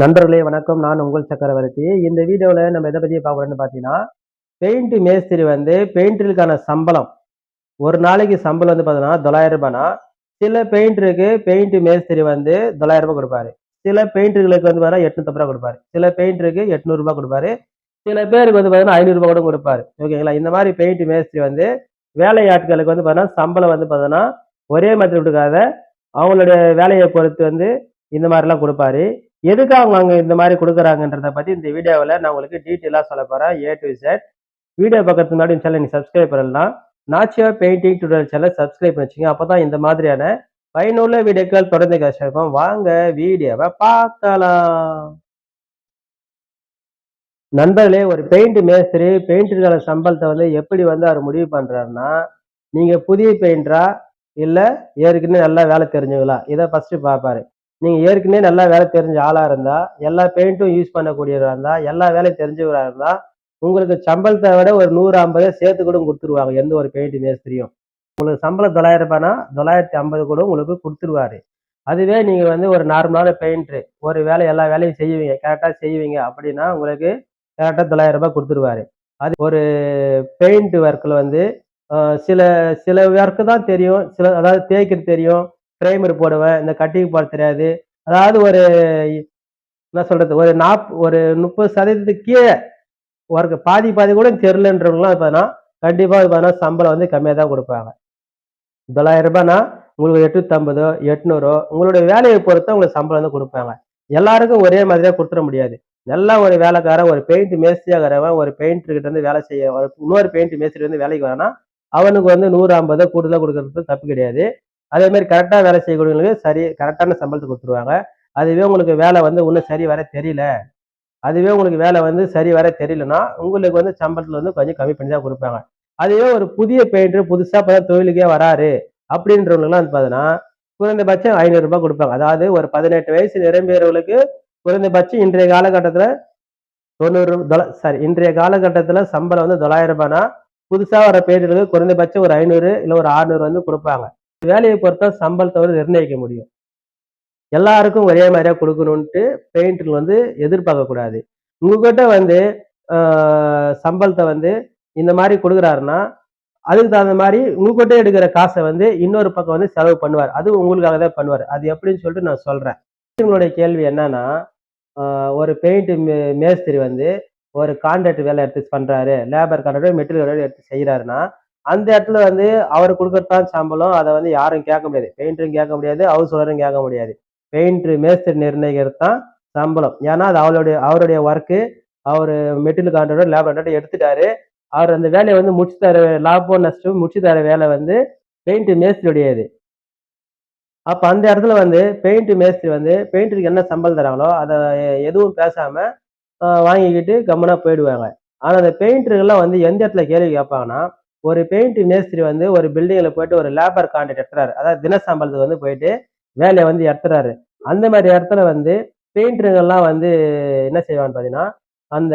நண்பர்களே வணக்கம். நான் உங்கள் சக்கரவர்த்தி. இந்த வீடியோவில் நம்ம எதை பற்றி பார்க்குறோம்னு பார்த்தீங்கன்னா பெயிண்ட் மேஸ்திரி வந்து பெயிண்டருக்கான சம்பளம். ஒரு நாளைக்கு சம்பளம் வந்து பார்த்தீங்கன்னா தொள்ளாயிரம் ரூபாய்னா சில பெயிண்டருக்கு பெயிண்ட் மேஸ்திரி வந்து தொள்ளாயிரம் ரூபாய் கொடுப்பாரு. சில பெயிண்டர்களுக்கு வந்து பார்த்தா எட்நூத்தம்பது ரூபா கொடுப்பாரு. சில பெயிண்டருக்கு எட்நூறுபா கொடுப்பாரு. சில பேருக்கு வந்து பார்த்தீங்கன்னா ஐநூறுரூபா கூட கொடுப்பாரு. ஓகேங்களா? இந்த மாதிரி பெயிண்ட் மேஸ்திரி வந்து வேலை ஆட்களுக்கு வந்து பார்த்தீங்கன்னா சம்பளம் வந்து பார்த்தோன்னா ஒரே மாதிரி கொடுக்காத அவங்களுடைய வேலையை பொறுத்து வந்து இந்த மாதிரிலாம் கொடுப்பாரு. எதுக்கு அவங்க அங்கே இந்த மாதிரி கொடுக்குறாங்கன்றத பற்றி இந்த வீடியோவில் நான் உங்களுக்கு டீட்டெயிலாக சொல்ல போகிறேன் ஏ டு இசட் வீடியோ பக்கத்து முன்னாடி சேனல் நீங்கள் சப்ஸ்கிரைப் பண்ணலாம். Nachiya painting tutorial channel subscribe பண்ணிச்சிங்க அப்போ தான் இந்த மாதிரியான பயனுள்ள வீடியோக்கள் தொடர்ந்து கஷ்டம் வாங்க வீடியோவை பார்க்கலாம். நண்பர்களே ஒரு பெயிண்ட் மேஸ்திரி பெயிண்டருக்கான சம்பளத்தை வந்து எப்படி வந்து அவர் முடிவு பண்ணுறாருன்னா நீங்கள் புதிய பெயிண்டரா இல்லை ஏற்கனவே நல்லா வேலை தெரிஞ்சவங்களா? இதை ஃபஸ்ட்டு பார்ப்பாரு நீங்கள் ஏற்கனவே நல்லா வேலை தெரிஞ்ச ஆளாக இருந்தால் எல்லா பெயிண்ட்டும் யூஸ் பண்ணக்கூடியவராக இருந்தால் எல்லா வேலையும் தெரிஞ்சவராக இருந்தால் உங்களுக்கு சம்பளத்தை விட ஒரு நூறு ஐம்பது சேர்த்து கூட கொடுத்துருவாங்க எந்த ஒரு பெயிண்ட் மேஸ்திரியும். உங்களுக்கு சம்பளம் தொள்ளாயிரம் ரூபாய்னா தொள்ளாயிரத்தி ஐம்பது கூட உங்களுக்கு கொடுத்துருவாரு. அதுவே நீங்கள் வந்து ஒரு நார்மலான பெயிண்ட்ரு ஒரு வேலை எல்லா வேலையும் செய்வீங்க கரெக்டாக செய்வீங்க அப்படின்னா உங்களுக்கு கரெக்டாக தொள்ளாயிரம் ரூபாய் கொடுத்துருவாரு. அது ஒரு பெயிண்ட் ஒர்க்கில் வந்து சில சில ஒர்க்கு தான் தெரியும் சில அதாவது தேய்க்கிறது தெரியும் ப்ரைமர் போடுவேன் இந்த கட்டிங் போட தெரியாது. அதாவது ஒரு என்ன சொல்றது ஒரு நாப் ஒரு முப்பது சதவீதத்துக்கு கீழே ஒர்க்கு பாதி பாதி கூட தெரிலன்றவங்களாம் பார்த்தீங்கன்னா கண்டிப்பாக பார்த்தீங்கன்னா சம்பளம் வந்து கம்மியாக தான் கொடுப்பாங்க. தொள்ளாயிரம் ரூபாய்னா உங்களுக்கு எட்நூத்தம்பதோ எட்நூறோ உங்களுடைய வேலையை பொறுத்து உங்களுக்கு சம்பளம் வந்து கொடுப்பாங்க. எல்லாருக்கும் ஒரே மாதிரியாக கொடுத்துட முடியாது. நல்லா ஒரு வேலைக்காரன் ஒரு பெயிண்ட் மேஸ்தியாகிறவன் ஒரு பெயிண்டர்கிட்ட இருந்து வேலை செய்ய இன்னொரு பெயிண்ட் மேஸ்திரி வந்து வேலைக்கு வரானா அவனுக்கு வந்து நூறு ஐம்பதோ கூடுதலாக கொடுக்கறது தப்பு கிடையாது. அதே மாதிரி கரெக்டாக வேலை செய்யக்கூடியவங்களுக்கு சரி கரெக்டான சம்பளத்தை கொடுத்துருவாங்க. அதுவே உங்களுக்கு வேலை வந்து இன்னும் சரி வர தெரியல. அதுவே உங்களுக்கு வேலை வந்து சரி வர தெரியலன்னா உங்களுக்கு வந்து சம்பளத்தில் வந்து கொஞ்சம் கம்மி பண்ணி தான் கொடுப்பாங்க. அதுவே ஒரு புதிய பெயிண்டர் புதுசாக இப்போ தொழிலுக்கே வராரு அப்படின்றவங்களுக்குலாம் வந்து பார்த்தீங்கன்னா குறைந்தபட்சம் ஐநூறுரூபா கொடுப்பாங்க. அதாவது ஒரு பதினெட்டு வயசு நிரம்பியவர்களுக்கு குறைந்தபட்சம் இன்றைய காலகட்டத்தில் தொண்ணூறு சாரி இன்றைய காலகட்டத்தில் சம்பளம் வந்து தொள்ளாயிரம் ரூபாய்னா புதுசாக வர பெயிண்டருக்கு குறைந்தபட்சம் ஒரு ஐநூறு இல்லை ஒரு ஆறுநூறு வந்து கொடுப்பாங்க. வேலையை பொறுத்தா சம்பளத்தை வந்து நிர்ணயிக்க முடியும். எல்லாருக்கும் ஒரே மாதிரியா கொடுக்கணும்ட்டு பெயிண்டர் வந்து எதிர்பார்க்க கூடாது. உங்ககிட்ட வந்து சம்பளத்தை வந்து இந்த மாதிரி கொடுக்குறாருன்னா அதுக்கு தகுந்த மாதிரி உங்ககிட்ட எடுக்கிற காசை வந்து இன்னொரு பக்கம் வந்து செலவு பண்ணுவார். அது உங்களுக்காக தான் பண்ணுவார். அது எப்படின்னு சொல்லிட்டு நான் சொல்றேன். உங்களுடைய கேள்வி என்னன்னா ஒரு பெயிண்ட் மேஸ்திரி வந்து ஒரு கான்ட்ராக்ட் வேலை எடுத்து பண்றாரு. லேபர் கான்ட்ராக்ட் மெட்டீரியல் எடுத்து செய்கிறாருன்னா அந்த இடத்துல வந்து அவர் கொடுக்கறதான் சம்பளம். அதை வந்து யாரும் கேட்க முடியாது. பெயிண்டரும் கேட்க முடியாது. ஹவுஸ் ஓனரும் கேட்க முடியாது. பெயிண்டர் மேஸ்திரி நிர்ணயிக்கிறது தான் சம்பளம். ஏன்னா அது அவருடைய அவருடைய ஒர்க்கு அவர் மெட்டீரியல் கான்ட்ராக்டர் லேப் கான்ட்ராக்டர் எடுத்துட்டாரு. அவர் அந்த வேலையை வந்து முடிச்சு தர லாபம் நஷ்டம் முடிச்சு தர வேலை வந்து பெயிண்ட் மேஸ்திரியுடையது அப்போ அந்த இடத்துல வந்து பெயிண்ட் மேஸ்திரி வந்து பெயிண்டருக்கு என்ன சம்பளம் தராங்களோ அதை எதுவும் பேசாமல் வாங்கிக்கிட்டு கம்மனாக போயிடுவாங்க. ஆனால் அந்த பெயிண்டருங்கெல்லாம் வந்து எந்த இடத்துல கேள்வி கேட்பாங்கன்னா ஒரு பெயிண்ட் மேஸ்திரி வந்து ஒரு பில்டிங்கில் போயிட்டு ஒரு லேபர் கான்ட்ராக்ட் எடுத்துறாரு. அதாவது தினசம்பளத்துக்கு வந்து போயிட்டு வேலையை வந்து எடுத்துறாரு. அந்த மாதிரி இடத்துல வந்து பெயிண்டருங்கெல்லாம் வந்து என்ன செய்வான்னு பார்த்தீங்கன்னா அந்த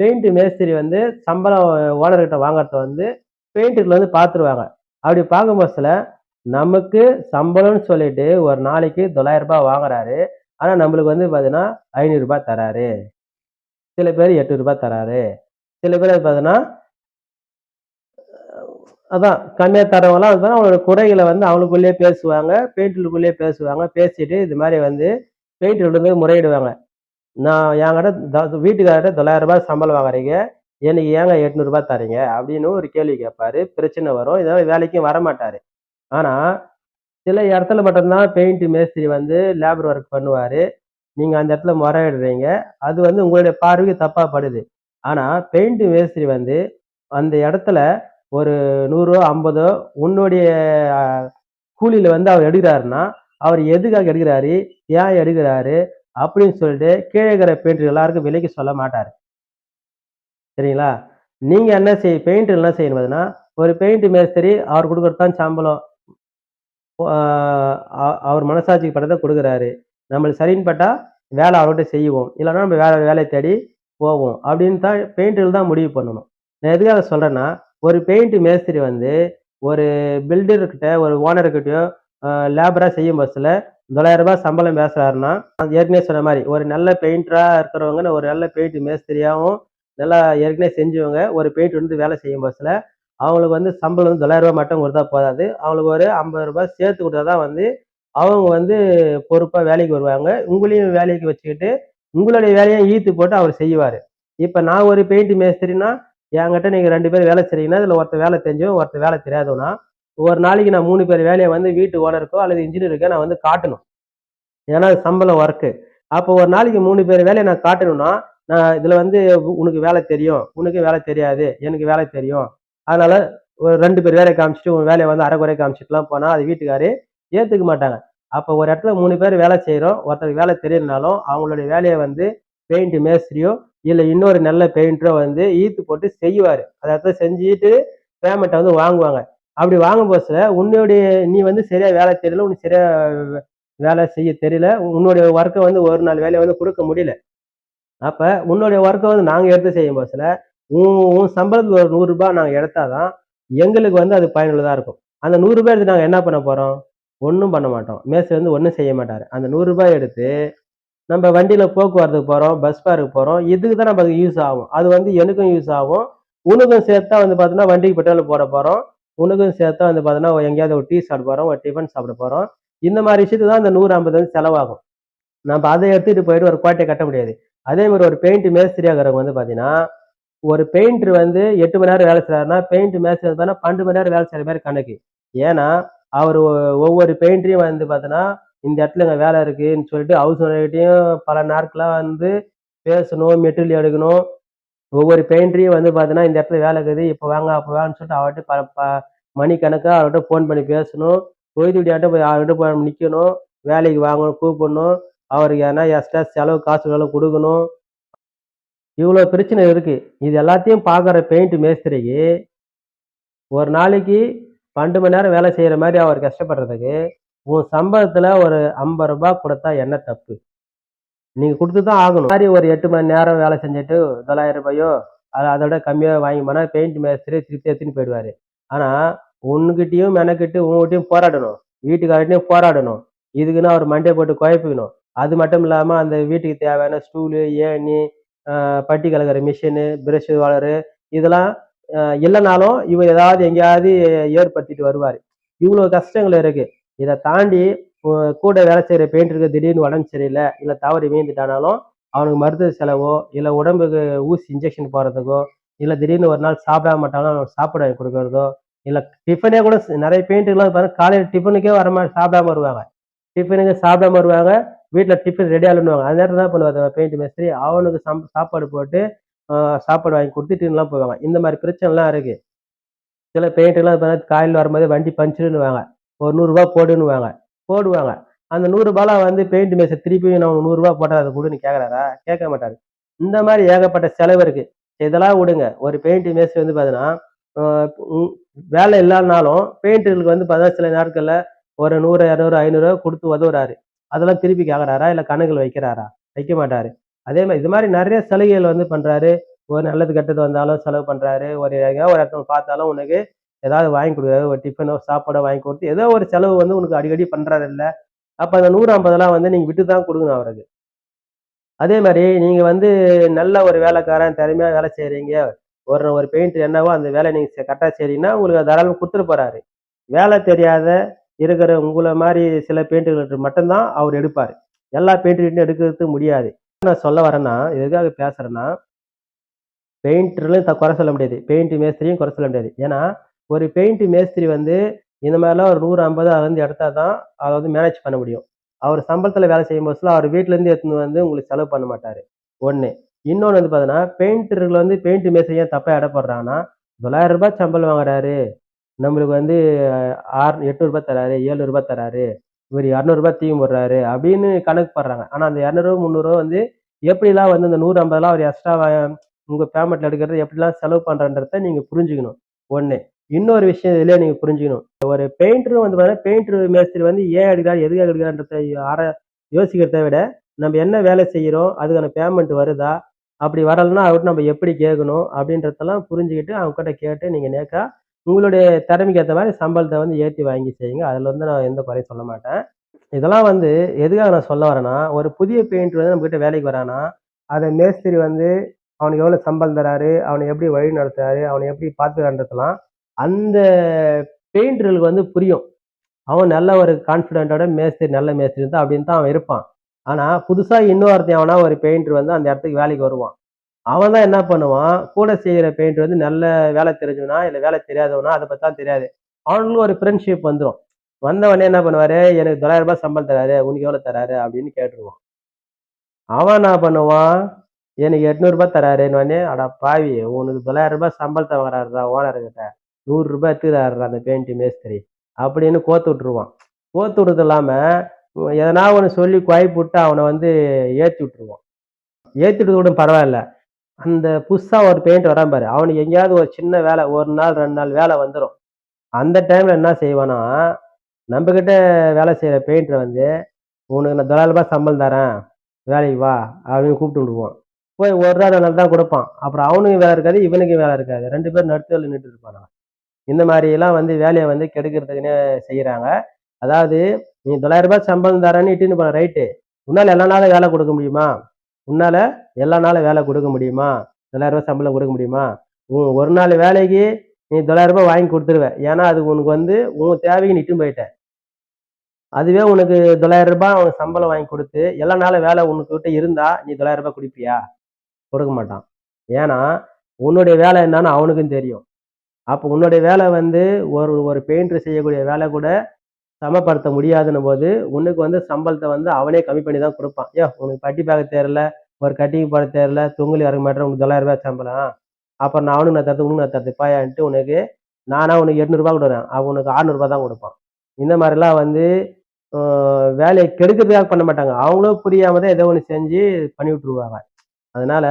பெயிண்ட் மேஸ்திரி வந்து சம்பளம் ஓனர்கிட்ட வாங்குறத வந்து பெயிண்டர்ல வந்து பார்த்துருவாங்க அப்படி பார்க்கும் பட்சத்தில் நமக்கு சம்பளம்னு சொல்லிட்டு ஒரு நாளைக்கு தொள்ளாயிரம் ரூபாய் வாங்குறாரு. ஆனால் நம்மளுக்கு வந்து பார்த்தீங்கன்னா ஐநூறுரூபா தராரு. சில பேர் எட்டு ரூபாய் தராரு. சில பேர் பார்த்தீங்கன்னா அதான் கம்மியாக தரவங்களாம் அதுதான் அவங்களோட குறைகளை வந்து அவங்களுக்குள்ளேயே பேசுவாங்க பெயிண்டருக்குள்ளேயே பேசுவாங்க பேசிட்டு இது மாதிரி வந்து பெயிண்டர் போய் முறையிடுவாங்க. நான் என்கிட்ட வீட்டுக்கார்ட்ட தொள்ளாயிரம் ரூபாய் சம்பளம் வாங்குறீங்க எனக்கு ஏங்க எட்நூறுபா தரீங்க அப்படின்னு ஒரு கேள்வி கேட்பாரு பிரச்சனை வரும் இதனால வேலைக்கும் வரமாட்டாரு. ஆனால் சில இடத்துல மட்டும்தான் பெயிண்ட் மேஸ்திரி வந்து லேபர் ஒர்க் பண்ணுவார் நீங்கள் அந்த இடத்துல முறையிடுறீங்க அது வந்து உங்களுடைய பார்வைக்கு தப்பாக படுது. ஆனால் பெயிண்ட் மேஸ்திரி வந்து அந்த இடத்துல ஒரு நூறோ ஐம்பதோ உன்னுடைய கூலியில் வந்து அவர் எடுக்கிறாருன்னா அவர் எதுக்காக எடுக்கிறாரு? ஏன் எடுக்கிறாரு? அப்படின்னு சொல்லிட்டு கீழே இருக்கிற பெயிண்டர் எல்லாருக்கும் விலைக்கு சொல்ல மாட்டார். சரிங்களா? நீங்கள் என்ன செய் பெயிண்டர் என்ன செய்யணும்னா ஒரு பெயிண்ட் மேஸ்திரி அவர் கொடுக்குறது சம்பளம். அவர் மனசாட்சிக்கு பட்டதை கொடுக்குறாரு. நம்மளுக்கு சரின்னு பட்டா வேலை அவர்கிட்ட செய்வோம். இல்லைன்னா நம்ம வேலை வேலையை தேடி போவோம். அப்படின்னு தான் பெயிண்டர் தான் முடிவு பண்ணணும். நான் எதுக்காக சொல்கிறேன்னா ஒரு பெயிண்ட் மேஸ்திரி வந்து ஒரு பில்டர்கிட்ட ஒரு ஓனர்கிட்டயோ லேபராக செய்யும் பஸ்ஸில் தொள்ளாயிரம் ரூபாய் சம்பளம் பேசுகிறாருன்னா ஏற்கனவே சொன்ன மாதிரி ஒரு நல்ல பெயிண்டராக இருக்கிறவங்க ஒரு நல்ல பெயிண்ட் மேஸ்திரியாகவும் நல்லா ஏற்கனவே செஞ்சவங்க ஒரு பெயிண்ட் வந்து வேலை செய்யும் பஸ்ஸில் அவங்களுக்கு வந்து சம்பளம் வந்து தொள்ளாயிரம் ரூபாய் மட்டும் கொடுத்தா போதாது. அவங்களுக்கு ஒரு ஐம்பது ரூபாய் சேர்த்து கொடுத்தா தான் வந்து அவங்க வந்து பொறுப்பாக வேலைக்கு வருவாங்க. உங்களையும் வேலைக்கு வச்சுக்கிட்டு உங்களுடைய வேலையை ஈத்து போட்டு அவர் செய்வார். இப்போ நான் ஒரு பெயிண்ட் மேஸ்திரினா என்கிட்ட நீங்கள் ரெண்டு பேர் வேலை செய்றீங்கன்னா இதில் ஒருத்தர் வேலை தெரிஞ்சவன் ஒருத்தர் வேலை தெரியாதவனா ஒரு நாளைக்கு நான் மூணு பேர் வேலையை வந்து வீட்டு ஓனருக்கோ அல்லது இன்ஜினியருக்கோ நான் வந்து காட்டணும். ஏன்னா அது சம்பளம் ஒர்க்கு அப்போ ஒரு நாளைக்கு மூணு பேர் வேலையை நான் காட்டணும்னா நான் இதில் வந்து உனக்கு வேலை தெரியும் உனக்கு வேலை தெரியாது எனக்கு வேலை தெரியும். அதனால ஒரு ரெண்டு பேர் வேலையை காமிச்சிட்டு உன் வேலையை வந்து அரைக்குறை காமிச்சிட்டுலாம் போனால் அது வீட்டுக்காரு ஏற்றுக்க மாட்டாங்க. அப்போ ஒரு இடத்துல மூணு பேர் வேலை செய்கிறோம் ஒருத்தருக்கு வேலை தெரியலனாலும் அவங்களுடைய வேலையை வந்து பெயிண்ட் மேஸ்திரியோ இல்லை இன்னொரு நல்ல பெயிண்டரோ வந்து ஈர்த்து போட்டு செய்வார். அதை செஞ்சுட்டு பேமெண்ட்டை வந்து வாங்குவாங்க. அப்படி வாங்கும் போதுல உன்னுடைய நீ வந்து சரியா வேலை தெரியல உனக்கு சரியா வேலை செய்ய தெரியல உன்னுடைய ஒர்க்கை வந்து ஒரு நாள் வேலையை வந்து கொடுக்க முடியல. அப்போ உன்னுடைய ஒர்க்கை வந்து நாங்கள் எடுத்து செய்யும் போதுல உன் உன் சம்பளத்துக்கு ஒரு நூறுரூபா நாங்கள் எடுத்தால் எடுத்தாதான் எங்களுக்கு வந்து அது பயனுள்ளதாக இருக்கும். அந்த நூறுரூபா எடுத்து நாங்கள் என்ன பண்ண போகிறோம் ஒன்றும் பண்ண மாட்டோம். மேஸ்திரி வந்து ஒன்றும் செய்ய மாட்டார். அந்த நூறுரூபா எடுத்து நம்ம வண்டியில் போக்குவரத்துக்கு போகிறோம் பஸ் ஃபேருக்கு போகிறோம் இதுக்கு தான் நமக்கு யூஸ் ஆகும். அது வந்து எனக்கும் யூஸ் ஆகும். உனக்கும் சேர்த்தா வந்து பார்த்தீங்கன்னா வண்டிக்கு பெட்ரோல் போட போகிறோம் உனக்கும் சேர்த்தா வந்து பார்த்தீங்கன்னா எங்கேயாவது ஒரு டீ சாப்பிட போகிறோம் ஒரு டிஃபன் சாப்பிட போகிறோம் இந்த மாதிரி விஷயத்துக்கு தான் அந்த நூறு ஐம்பது வந்து செலவாகும். நம்ம அதை எடுத்துட்டு போயிட்டு ஒரு கோட்டையை கட்ட முடியாது. அதே மாதிரி ஒரு பெயிண்ட் மேஸ்திரியாகிறவங்க வந்து பார்த்தீங்கன்னா ஒரு பெயிண்டர் வந்து எட்டு மணி நேரம் வேலை செய்கிறாருன்னா பெயிண்ட் மேஸ்திரி பார்த்தீங்கன்னா பன்னெண்டு மணி நேரம் வேலை செய்கிற மாதிரி கணக்கு. ஏன்னா அவர் ஒவ்வொரு பெயிண்டரையும் வந்து பார்த்தீங்கன்னா இந்த இடத்துல இங்கே வேலை இருக்குன்னு சொல்லிட்டு ஹவுஸ் ஓனர்கிட்டையும் பல நாட்களாக வந்து பேசணும் மெட்டீரியல் எடுக்கணும். ஒவ்வொரு பெயிண்டரையும் வந்து பார்த்தீங்கன்னா இந்த இடத்துல வேலை இருக்குது இப்போ வாங்க அப்போ வாங்கன்னு சொல்லிட்டு அவர்கிட்ட பல ப மணிக்கணக்காக அவர்கிட்ட ஃபோன் பண்ணி பேசணும். தொய்துடியாட்ட போய் அவர்கிட்ட போய் நிற்கணும் வேலைக்கு வாங்கணும் கூப்பிடணும். அவருக்கு எதனா எக்ஸ்ட்ரா செலவு காசுகளும் கொடுக்கணும். இவ்வளோ பிரச்சனை இருக்குது இது எல்லாத்தையும் பார்க்குற பெயிண்ட் மேஸ்திரிக்கு ஒரு நாளைக்கு பன்னெண்டு மணி நேரம் வேலை செய்கிற மாதிரி அவர் கஷ்டப்படுறதுக்கு உன் சம்பளத்துல ஒரு ஐம்பது ரூபாய் கொடுத்தா என்ன தப்பு? நீங்கள் கொடுத்து தான் ஆகணும். மாதிரி ஒரு எட்டு மணி நேரம் வேலை செஞ்சுட்டு தொள்ளாயிரம் ரூபாயோ அது அதோட கம்மியாக வாங்கி போனால் பெயிண்ட் மேஸ்திரி திருப்தி எடுத்துன்னு போயிடுவாரு. ஆனால் உன்கிட்டயும் மெனக்கிட்டு உங்ககிட்டயும் போராடணும். வீட்டுக்காரட்டையும் போராடணும். இதுக்குன்னு அவர் மண்டே போட்டு குழப்பிக்கணும். அது மட்டும் இல்லாமல் அந்த வீட்டுக்கு தேவையான ஸ்டூலு ஏணி பட்டி கலக்கிற மிஷினு பிரஷ் வாழரு இதெல்லாம் இல்லைனாலும் இவர் ஏதாவது எங்கேயாவது ஏற்படுத்திட்டு வருவார். இவ்வளோ கஷ்டங்கள் இருக்குது இதை தாண்டி கூட வேலை செய்கிற பெயிண்டருக்கு திடீர்னு உடம்பு சரியில்லை இல்லை தவறி வீழ்ந்துட்டானாலும் அவனுக்கு மருத்துவ செலவோ இல்லை உடம்புக்கு ஊசி இன்ஜெக்ஷன் போடுறதுக்கோ இல்லை திடீர்னு ஒரு நாள் சாப்பிடாம மாட்டாலும் அவனுக்கு சாப்பிட வாங்கி கொடுக்கறதோ இல்லை டிஃபனே கூட நிறைய பெயிண்ட்டுலாம் பாருங்க காலையில் டிஃபனுக்கே வர மாதிரி சாப்பிடாம வருவாங்க. டிஃபனுக்கு சாப்பிடாம வருவாங்க வீட்டில் டிஃபன் ரெடி ஆகணுவாங்க அந்த நேரத்தில் தான் பண்ணுவாங்க பெயிண்ட் மேஸ்திரி அவனுக்கு சம் சாப்பாடு போட்டு சாப்பாடு வாங்கி கொடுத்துட்டுலாம் போவாங்க இந்த மாதிரி பிரச்சனைலாம் இருக்குது சில பெயிண்ட்டுலாம் பார்த்தா காலையில் வரும்போது வண்டி பஞ்சுன்னுவாங்க ஒரு நூறுரூவா போடுன்னுவாங்க. போடுவாங்க. அந்த நூறுரூபாலாம் வந்து பெயிண்ட் மேசை திருப்பி நான் நூறுரூவா போட்டால் அதை கொடுன்னு கேட்குறாரா கேட்க மாட்டாரு. இந்த மாதிரி ஏகப்பட்ட செலவு இருக்குது இதெல்லாம் விடுங்க. ஒரு பெயிண்ட் மேஸ்திரி வந்து பார்த்தீங்கன்னா வேலை இல்லைனாலும் பெயிண்டர்களுக்கு வந்து பார்த்தீங்கன்னா சில நாட்களில் ஒரு நூறு இரநூறு ஐநூறு கொடுத்து உதவுறாரு. அதெல்லாம் திருப்பி கேட்குறாரா இல்லை கணக்கில் வைக்கிறாரா? வைக்க மாட்டாரு. அதே மாதிரி இது மாதிரி நிறைய சலுகைகள் வந்து பண்ணுறாரு ஒரு நல்லது கெட்டது வந்தாலும் செலவு பண்ணுறாரு ஒரு எங்கேயா ஒரு இடத்துல பார்த்தாலும் உனக்கு ஏதாவது வாங்கி கொடுக்குறாரு ஒரு டிஃபனோ சாப்பாடோ வாங்கி கொடுத்து ஏதோ ஒரு செலவு வந்து உனக்கு அடிக்கடி பண்றாரு இல்லை அப்போ அந்த நூறு ஐம்பதெல்லாம் வந்து நீங்கள் விட்டு தான் கொடுக்கணும் அவருக்கு. அதே மாதிரி நீங்கள் வந்து நல்ல ஒரு வேலைக்காரன் திறமையாக வேலை செய்கிறீங்க ஒரு ஒரு பெயிண்டர் என்னவோ அந்த வேலை நீங்கள் கரெக்டாக செய்றீங்கன்னா உங்களுக்கு தாராளமாக கொடுத்துட்டு போகிறாரு வேலை தெரியாத இருக்கிற உங்களை மாதிரி சில பெயிண்டர்கள் மட்டும்தான் அவர் எடுப்பார். எல்லா பெயிண்ட்டுகிட்டையும் எடுக்கிறது முடியாது. நான் சொல்ல வரேன்னா எதுக்காக பேசுகிறேன்னா பெயிண்டர்லையும் குறை சொல்ல முடியாது. பெயிண்ட் மேஸ்திரியும் குறை சொல்ல முடியாது. ஏன்னா ஒரு பெயிண்ட் மேஸ்திரி வந்து இந்த மாதிரிலாம் ஒரு நூறு ஐம்பது அதுல எடுத்தா தான் அதை வந்து மேனேஜ் பண்ண முடியும். அவர் சம்பளத்தில் வேலை செய்யும் போதுல அவர் வீட்டிலேருந்து எடுத்துன்னு வந்து உங்களுக்கு செலவு பண்ண மாட்டார். ஒன்று இன்னொன்று வந்து பார்த்தீங்கன்னா பெயிண்டர்கள் வந்து பெயிண்ட் மேஸ்திரி ஏன் தப்பாக இடப்படுறாங்கன்னா தொள்ளாயிரம் ரூபாய் சம்பளம் வாங்குறாரு. நம்மளுக்கு வந்து ஆறு எட்நூறுபா தராரு ஏழ்நூறுபா தராரு. இவர் இரநூறுபா தீவு போடுறாரு அப்படின்னு கணக்கு போடுறாங்க. ஆனால் அந்த இரநூறுவா முந்நூறுவா வந்து எப்படிலாம் வந்து இந்த நூறு ஐம்பதுலாம் அவர் எக்ஸ்ட்ரா உங்கள் பேமெண்ட்டில் எடுக்கிறது எப்படிலாம் செலவு பண்ணுறன்றத நீங்கள் புரிஞ்சுக்கணும். ஒன்று இன்னொரு விஷயம் இதுலேயே நீங்கள் புரிஞ்சுக்கணும். ஒரு பெயிண்டரும் வந்து பார்த்தீங்கன்னா பெயிண்டர் மேஸ்திரி வந்து ஏன் எடுக்கிறார் எதுக்காக எடுக்கிறான்றத ஆர யோசிக்கிறத விட நம்ம என்ன வேலை செய்கிறோம் அதுக்கான பேமெண்ட் வருதா அப்படி வரலன்னா அவர்கிட்ட நம்ம எப்படி கேட்கணும் அப்படின்றதெல்லாம் புரிஞ்சுக்கிட்டு அவங்க கிட்ட கேட்டு நீங்கள் நேக்கா உங்களுடைய திறமைக்கு ஏற்ற மாதிரி சம்பளத்தை வந்து ஏற்றி வாங்கி செய்யுங்க. அதில் வந்து நான் எந்த குறையும் சொல்ல மாட்டேன். இதெல்லாம் வந்து எதுக்காக நான் சொல்ல வரேன்னா ஒரு புதிய பெயிண்டர் வந்து நம்மக்கிட்ட வேலைக்கு வரானா அதை மேஸ்திரி வந்து அவனுக்கு எவ்வளோ சம்பளம் தராரு அவனை எப்படி வழி நடத்துறாரு அவனை எப்படி பார்த்துக்கன்றதுலாம் அந்த பெயிண்டர்களுக்கு வந்து புரியும். அவன் நல்ல ஒரு கான்ஃபிடென்ட்டோட மேஸ்திரி நல்ல மேஸ்திரி தான் அப்படின்னு தான் அவன் இருப்பான். ஆனால் புதுசாக இன்னொருத்தன் அவனா ஒரு பெயிண்டர் வந்து அந்த இடத்துக்கு வேலைக்கு வருவான். அவன் தான் என்ன பண்ணுவான்? கூட செய்கிற பெயிண்டர் வந்து நல்ல வேலை தெரிஞ்சவனா இல்லை வேலை தெரியாதவனா அதை பற்றி தான் தெரியாது. அவனுங்களும் ஒரு ஃப்ரெண்ட்ஷிப் வந்துடும் வந்தவொடனே என்ன பண்ணுவாரு? எனக்கு தொள்ளாயிரம் ரூபாய் சம்பளம் தராரு உனக்கு எவ்வளோ தராரு? அப்படின்னு கேட்டுருவான். அவன் என்ன பண்ணுவான்? எனக்கு எட்நூறுபா தராருன்னு உடனே அடா பாவி உனக்கு தொள்ளாயிரம் ரூபாய் சம்பளத்தை வராருடா ஓனர்கிட்ட நூறுரூபா எடுத்துக்கிறாரு அந்த பெயிண்ட் மேஸ்திரி அப்படின்னு கோத்து விட்டுருவான். கோத்து விடுறது இல்லாமல் எதனா ஒன்று சொல்லி குழப்பி விட்டு அவனை வந்து ஏற்றி விட்டுருவான். ஏற்றிட்டு கூட பரவாயில்ல. அந்த புதுசாக ஒரு பெயிண்ட் வரான் பாரு. அவனுக்கு எங்கேயாவது ஒரு சின்ன வேலை ஒரு நாள் ரெண்டு நாள் வேலை வந்துடும் அந்த டைமில் என்ன செய்வானா நம்மக்கிட்ட வேலை செய்கிற பெயிண்டரை வந்து உனக்கு நான் தொள்ளாயிரம் சம்பளம் தரேன். வேலைக்கு வா. அப்படின்னு கூப்பிட்டு விடுவான். போய் ஒரு நாள் ரெண்டு நாள் தான் கொடுப்பான். அப்புறம் அவனுக்கும் வேலை இருக்காது இவனுக்கும் வேலை இருக்காது. ரெண்டு பேரும் நடுத்து நின்றுட்டு இருப்பானா இந்த மாதிரியெல்லாம் வந்து வேலையை வந்து கெடுக்கிறதுக்குன்னு செய்கிறாங்க அதாவது நீ தொள்ளாயிரம் ரூபாய் சம்பளம் தரேன்னு இட்டுன்னு போன ரைட்டு உன்னால் எல்லா நாளும் வேலை கொடுக்க முடியுமா? உன்னால் எல்லா நாளும் வேலை கொடுக்க முடியுமா? தொள்ளாயிரம் ரூபாய் சம்பளம் கொடுக்க முடியுமா? உன் ஒரு நாள் வேலைக்கு நீ தொள்ளாயிரம் ரூபாய் வாங்கி கொடுத்துருவேன் ஏன்னா அது உனக்கு வந்து உன் தேவைக்கு நிட்டு போயிட்டேன் அதுவே உனக்கு தொள்ளாயிரம் ரூபாய் அவனுக்கு சம்பளம் வாங்கி கொடுத்து எல்லா நாளும் வேலை உனக்கு கிட்ட இருந்தா நீ தொள்ளாயிரம் ரூபாய் கொடுப்பியா? கொடுக்க மாட்டான். ஏன்னா உன்னுடைய வேலை என்னன்னு அவனுக்கும் தெரியும். அப்போ உன்னுடைய வேலை வந்து ஒரு ஒரு பெயிண்டர் செய்யக்கூடிய வேலை கூட சமப்படுத்த முடியாதுன்னும் போது உனக்கு வந்து சம்பளத்தை வந்து அவனே கம்மி பண்ணி தான் கொடுப்பான். ஏன் உனக்கு பட்டி பார்க்க தேரல ஒரு கட்டிங் போட தேரல தொங்கலி இறங்க மாட்டேன் உனக்கு தொள்ளாயிரம் ரூபாய் சம்பளம். அப்புறம் நான் அவனுக்கு நான் தரது உனக்கு நான் தத்து பாயான்ட்டு உனக்கு நானா உனக்கு எட்நூறுபா கொடுறேன் அவன் உனக்கு அறுநூறுபா தான் கொடுப்பான். இந்த மாதிரிலாம் வந்து வேலையை கெடுக்கிறதுக்காக பண்ண மாட்டாங்க. அவங்களும் புரியாம தான் ஏதோ ஒன்று செஞ்சு பண்ணி விட்டுருவாங்க. அதனால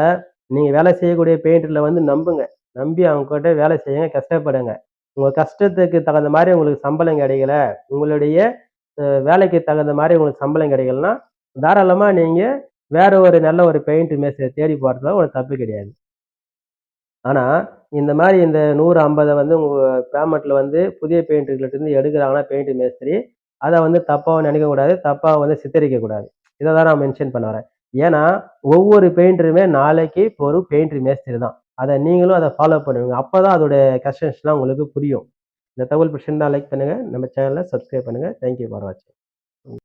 நீங்கள் வேலை செய்யக்கூடிய பெயிண்டரில் வந்து நம்புங்க. நம்பி அவங்க கிட்ட வேலை செய்யுங்க கஷ்டப்படுங்க. உங்கள் கஷ்டத்துக்கு தகுந்த மாதிரி உங்களுக்கு சம்பளம் கிடைக்கல உங்களுடைய வேலைக்கு தகுந்த மாதிரி உங்களுக்கு சம்பளம் கிடைக்கலன்னா தாராளமாக நீங்கள் வேற ஒரு நல்ல ஒரு பெயிண்ட் மேசை தேடி போகிறதுல ஒரு தப்பு கிடையாது. ஆனால் இந்த மாதிரி இந்த நூறு ஐம்பதை வந்து உங்கள் பேமெண்ட்டில் வந்து புதிய பெயிண்ட்டுகளிட்டருந்து எடுக்கிறாங்கன்னா பெயிண்ட் மேஸ்திரி அதை வந்து தப்பாக நினைக்கக்கூடாது தப்பாக வந்து சித்தரிக்கக்கூடாது இதை தான் நான் மென்ஷன் பண்ண வரேன். ஏன்னா ஒவ்வொரு பெயிண்டருமே நாளைக்கு ஒரு பெயிண்ட் மேஸ்திரி தான். அதை நீங்களும் அதை ஃபாலோ பண்ணுவீங்க. அப்போ தான் அதோட கஷ்டன்ஸ்லாம் உங்களுக்கு புரியும். இந்த தகவல் பிடிச்சிருந்தா லைக் பண்ணுங்கள் நம்ம சேனலை சப்ஸ்கிரைப் பண்ணுங்கள் தேங்க்யூ ஃபார் வாட்சிங்